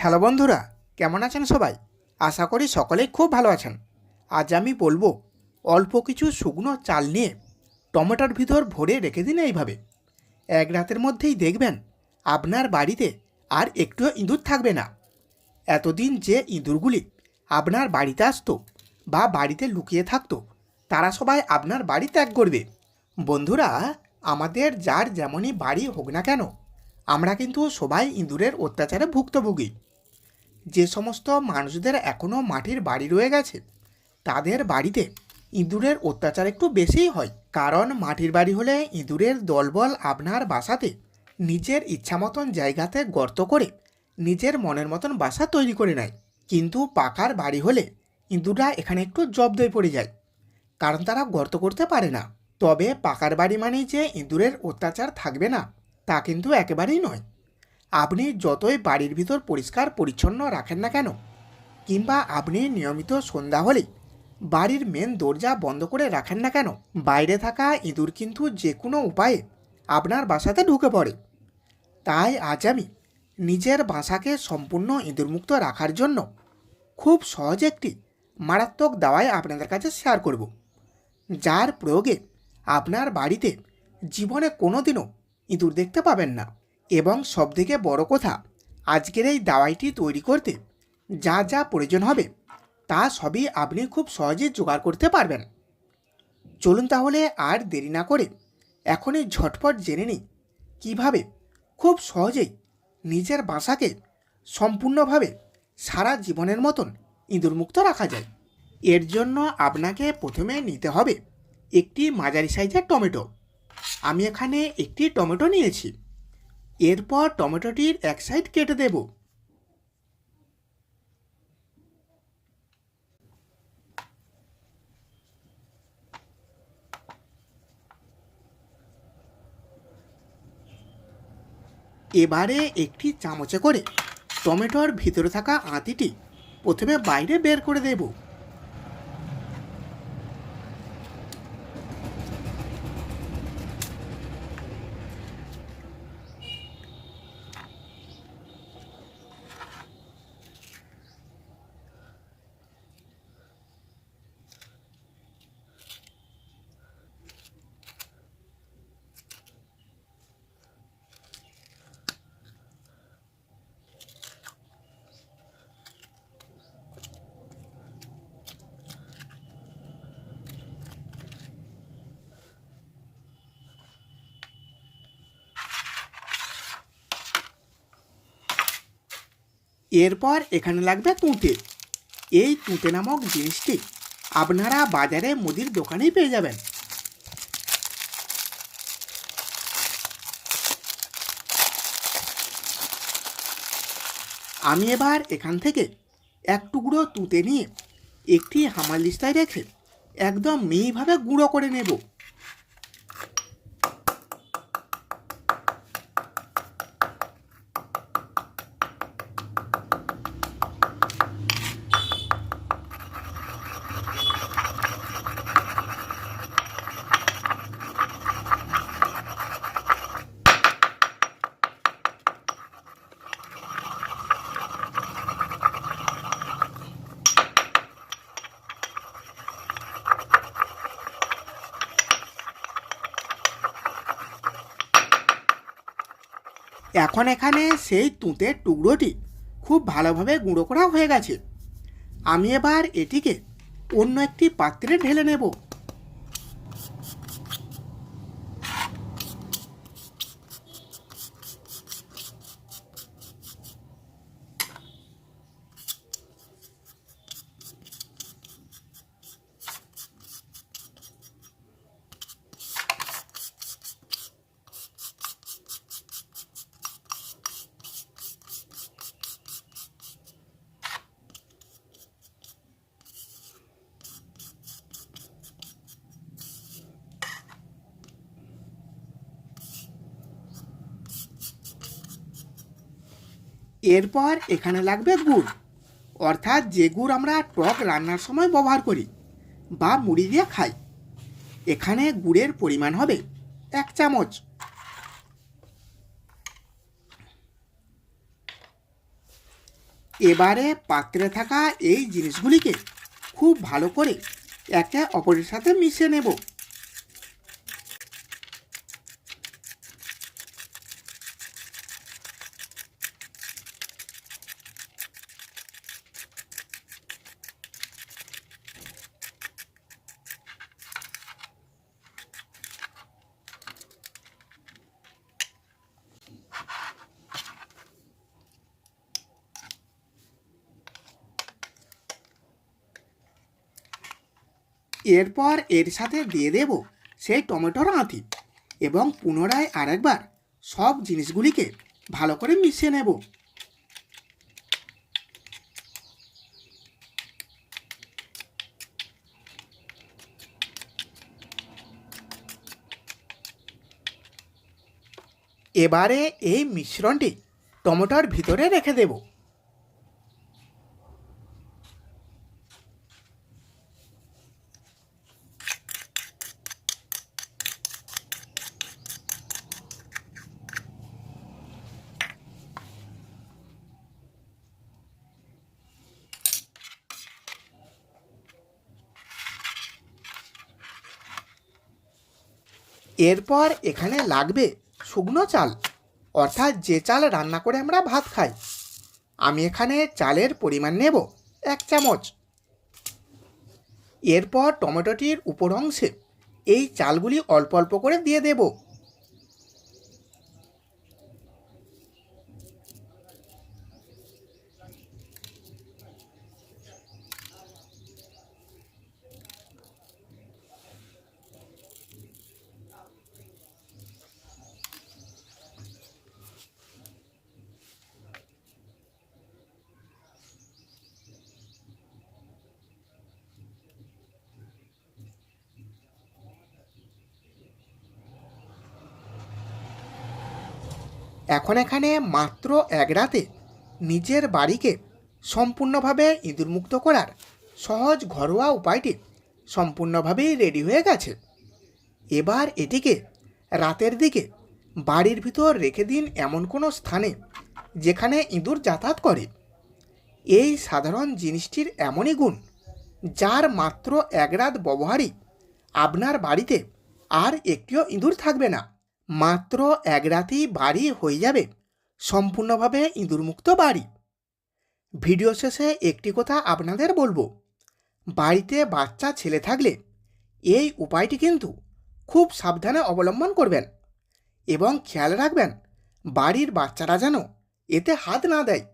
Hello বন্ধুরা, কেমন আছেন সবাই? আশা করি সকলেই খুব ভালো আছেন। আজ আমি বলব, অল্প কিছু শুকনো চাল নিয়ে টমেটোর ভিতর ভরে রেখে দিন এইভাবে। এক রাতের মধ্যেই দেখবেন, আপনার বাড়িতে আর একটু ইঁদুর থাকবে না। এতদিন যে ইঁদুরগুলি আপনার বাড়িতে আসতো বা বাড়িতে লুকিয়ে থাকতো, তারা সবাই আপনার বাড়ি ত্যাগ করবে। বন্ধুরা, আমাদের যার যেমনই বাড়ি হোক না কেন, আমরা কিন্তু সবাই ইঁদুরের অত্যাচারে ভুক্তভোগী। যে সমস্ত মানুষদের এখনও মাটির বাড়ি রয়ে গেছে, তাদের বাড়িতে ইঁদুরের অত্যাচার একটু বেশিই হয়। কারণ মাটির বাড়ি হলে ইঁদুরের দলবল আপনার বাসাতে, নিজের ইচ্ছা মতন জায়গাতে গর্ত করে, নিজের মনের মতন বাসা তৈরি করে নেয়। কিন্তু পাকার বাড়ি হলে ইঁদুররা এখানে একটু জব্দই পড়ে যায়, কারণ তারা গর্ত করতে পারে না। তবে পাকার বাড়ি মানেই যে ইঁদুরের অত্যাচার থাকবে না, তা কিন্তু একেবারেই নয়। আপনি যতই বাড়ির ভিতর পরিষ্কার পরিচ্ছন্ন রাখেন না কেন, কিংবা আপনি নিয়মিত সন্ধ্যা হলেই বাড়ির মেন দরজা বন্ধ করে রাখেন না কেন, বাইরে থাকা ইঁদুর কিন্তু যে কোনো উপায়ে আপনার বাসাতে ঢুকে পড়ে। তাই আজ আমি নিজের বাসাকে সম্পূর্ণ ইঁদুরমুক্ত রাখার জন্য খুব সহজ একটি মারাত্মক দাওয়াই আপনাদের কাছে শেয়ার করব, যার প্রয়োগে আপনার বাড়িতে জীবনে কোনোদিনও ইঁদুর দেখতে পাবেন না। এবং সবথেকে বড় কথা, আজকের এই দাওয়াইটি তৈরি করতে যা যা প্রয়োজন হবে, তা সবই আপনি খুব সহজেই জোগাড় করতে পারবেন। চলুন তাহলে আর দেরি না করে এখনই ঝটপট জেনে নিই কীভাবে খুব সহজেই নিজের বাসাকে সম্পূর্ণভাবে সারা জীবনের মতন ইঁদুরমুক্ত রাখা যায়। এর জন্য আপনাকে প্রথমে নিতে হবে একটি মাঝারি সাইজের টমেটো। আমি এখানে একটি টমেটো নিয়েছি। এরপর টমেটোটির এক সাইড কেটে দেব। এবারে একটি চামচে করে টমেটোর ভিতরে থাকা আঁতিটি প্রথমে বাইরে বের করে দেব। এরপর এখানে লাগবে তুঁতে। এই তুঁতে নামক জিনিসটি আপনারা বাজারে মুদির দোকানেই পেয়ে যাবেন। আমি এবার এখান থেকে এক টুকরো তুঁতে নিয়ে একটি হামালিস্তায় রেখে একদম মিহিভাবে গুঁড়ো করে নেব। এখন এখানে সেই তুঁতের টুকরোটি খুব ভালোভাবে গুঁড়ো করা হয়ে গেছে। আমি এবার এটিকে অন্য একটি পাত্রে ঢেলে নেব। এরপর এখানে লাগবে গুড়। অর্থাৎ যে গুড় আমরা টক রান্নার সময় ব্যবহার করি বা মুড়ি দিয়ে খাই। এখানে গুড়ের পরিমাণ হবে এক চামচ। এবারে পাত্রে থাকা এই জিনিসগুলিকে খুব ভালো করে একে অপরের সাথে মিশিয়ে নেব। এরপর এর সাথে দিয়ে দেব সেই টমেটোর আঁতি এবং পুনরায় আরেকবার সব জিনিসগুলিকে ভালো করে মিশিয়ে নেব। এবারে এই মিশ্রণটি টমেটোর ভিতরে রেখে দেব। এরপর এখানে লাগবে শুকনো চাল, অর্থাৎ যে চাল রান্না করে আমরা ভাত খাই। আমি এখানে চালের পরিমাণ নেব এক চামচ। এরপর টমেটোটির উপর অংশে এই চালগুলি অল্প অল্প করে দিয়ে দেব। এখন এখানে মাত্র এক রাতে নিজের বাড়িকে সম্পূর্ণভাবে ইঁদুরমুক্ত করার সহজ ঘরোয়া উপায়টি সম্পূর্ণভাবেই রেডি হয়ে গেছে। এবার এটিকে রাতের দিকে বাড়ির ভিতর রেখে দিন এমন কোনো স্থানে যেখানে ইঁদুর যাতায়াত করে। এই সাধারণ জিনিসটির এমনই গুণ, যার মাত্র এক রাত ব্যবহারই আপনার বাড়িতে আর একটিও ইঁদুর থাকবে না। মাত্র এক রাতেই বাড়ি হয়ে যাবে, সম্পূর্ণভাবে ইঁদুরমুক্ত বাড়ি। ভিডিও শেষে একটি কথা আপনাদের বলব, বাড়িতে বাচ্চা ছেলে থাকলে এই উপায়টি কিন্তু খুব সাবধানে অবলম্বন করবেন এবং খেয়াল রাখবেন, বাড়ির বাচ্চারা যেন এতে হাত না দেয়।